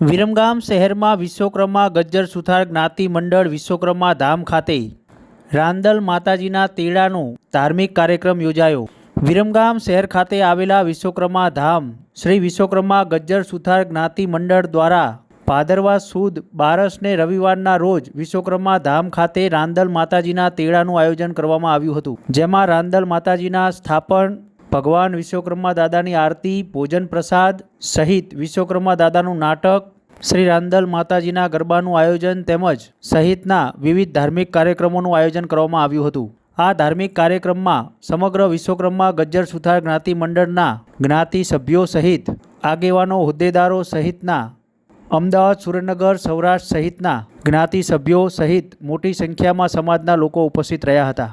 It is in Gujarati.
વિરમગામ શહેરમાં વિશ્વકર્મા ગજ્જર સુથાર જ્ઞાતિ મંડળ વિશ્વકર્મા ધામ ખાતે રાંદલ માતાજીના તેડાનો ધાર્મિક કાર્યક્રમ યોજાયો. વિરમગામ શહેર ખાતે આવેલા વિશ્વકર્મા ધામ શ્રી વિશ્વકર્મા ગજ્જર સુથાર જ્ઞાતિ મંડળ દ્વારા ભાદરવા સુદ બારસને રવિવારના રોજ વિશ્વકર્મા ધામ ખાતે રાંદલ માતાજીના તેડાનું આયોજન કરવામાં આવ્યું હતું. જેમાં રાંદલ માતાજીના સ્થાપન ભગવાન વિશ્વકર્મા દાદાની આરતી, ભોજન પ્રસાદ સહિત વિશ્વકર્મા દાદાનું નાટક, શ્રી રાંદલ માતાજીના ગરબાનું આયોજન તેમજ સહિતના વિવિધ ધાર્મિક કાર્યક્રમોનું આયોજન કરવામાં આવ્યું હતું. આ ધાર્મિક કાર્યક્રમમાં સમગ્ર વિશ્વકર્મા ગજ્જર સુથાર જ્ઞાતિ મંડળના જ્ઞાતિ સભ્યો સહિત આગેવાનો, હોદ્દેદારો સહિતના અમદાવાદ, સુરેન્દ્રનગર, સૌરાષ્ટ્ર સહિતના જ્ઞાતિ સભ્યો સહિત મોટી સંખ્યામાં સમાજના લોકો ઉપસ્થિત રહ્યા હતા.